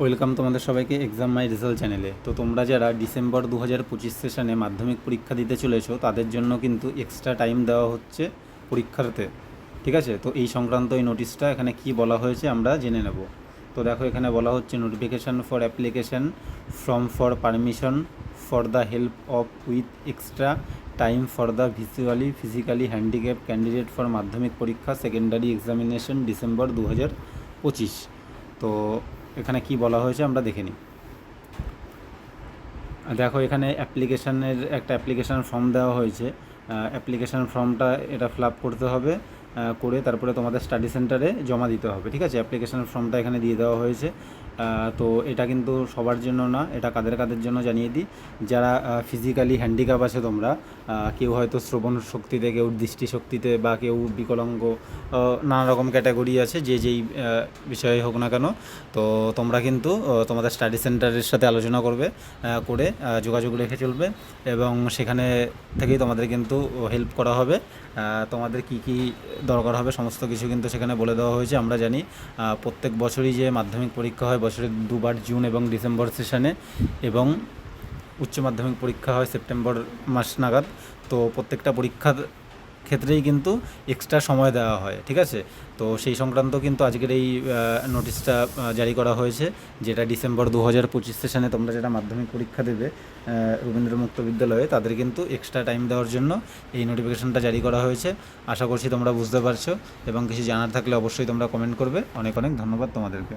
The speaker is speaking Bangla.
ওয়েলকাম তোমাদের সবাইকে এক্সাম মাই রেজাল্ট চ্যানেলে তো তোমরা যারা ডিসেম্বর দু হাজার পঁচিশ সেশনে মাধ্যমিক পরীক্ষা দিতে চলেছো, তাদের জন্য কিন্তু এক্সট্রা টাইম দেওয়া হচ্ছে পরীক্ষাতে ঠিক আছে? তো এই সংক্রান্ত এই নোটিশটা এখানে কি বলা হয়েছে আমরা জেনে নেব। তো দেখো, এখানে বলা হচ্ছে notification for application from for permission for the help of with extra time for the visually physically handicap candidate for Madhyamik পরীক্ষা সেকেন্ডারি এক্সামিনেশন ডিসেম্বর দু হাজার পঁচিশ। তো এখানে কি বলা হয়েছে আমরা দেখে নিই। দেখো এখানে অ্যাপ্লিকেশানের একটা অ্যাপ্লিকেশান ফর্ম দেওয়া হয়েছে। অ্যাপ্লিকেশান ফর্মটা এটা ফিল করতে হবে। করে তারপরে তোমাদের স্টাডি সেন্টারে জমা দিতে হবে, ঠিক আছে? অ্যাপ্লিকেশান ফর্মটা এখানে দিয়ে দেওয়া হয়েছে। তো এটা কিন্তু সবার জন্য না, এটা কাদের কাদের জন্য জানিয়ে দিই। যারা ফিজিক্যালি হ্যান্ডিক্যাপ আছে তোমরা কেউ হয়তো শ্রবণ শক্তিতে, কেউ দৃষ্টিশক্তিতে বা কেউ বিকলাঙ্গ নানা রকম ক্যাটাগরি আছে, যে যেই বিষয়ে হোক না কেন, তো তোমরা কিন্তু তোমাদের স্টাডি সেন্টারের সাথে আলোচনা করবে করে যোগাযোগ রেখে চলবে এবং সেখানে থেকেই তোমাদের কিন্তু হেল্প করা হবে। তোমাদের কি কি দরকার হবে, সমস্ত কিছু কিন্তু সেখানে বলে দেওয়া হয়েছে। আমরা জানি প্রত্যেক বছরই যে মাধ্যমিক পরীক্ষা হয়, বছরের দুবার জুন এবং ডিসেম্বর সেশনে এবং উচ্চ মাধ্যমিক পরীক্ষা হয় সেপ্টেম্বর মাস নাগাদ। তো প্রত্যেকটা পরীক্ষার ক্ষেত্রেই কিন্তু এক্সট্রা সময় দেওয়া হয়, ঠিক আছে? তো সেই সংক্রান্ত কিন্তু আজকের এই নোটিশটা জারি করা হয়েছে, যেটা ডিসেম্বর দু হাজার পঁচিশ সেশনে তোমরা যেটা মাধ্যমিক পরীক্ষা দেবে রবীন্দ্র মুক্ত বিদ্যালয়ে, তাদের কিন্তু এক্সট্রা টাইম দেওয়ার জন্য এই নোটিফিকেশনটা জারি করা হয়েছে। আশা করছি তোমরা বুঝতে পারছ এবং কিছু জানার থাকলে অবশ্যই তোমরা কমেন্ট করবে। অনেক অনেক ধন্যবাদ তোমাদেরকে।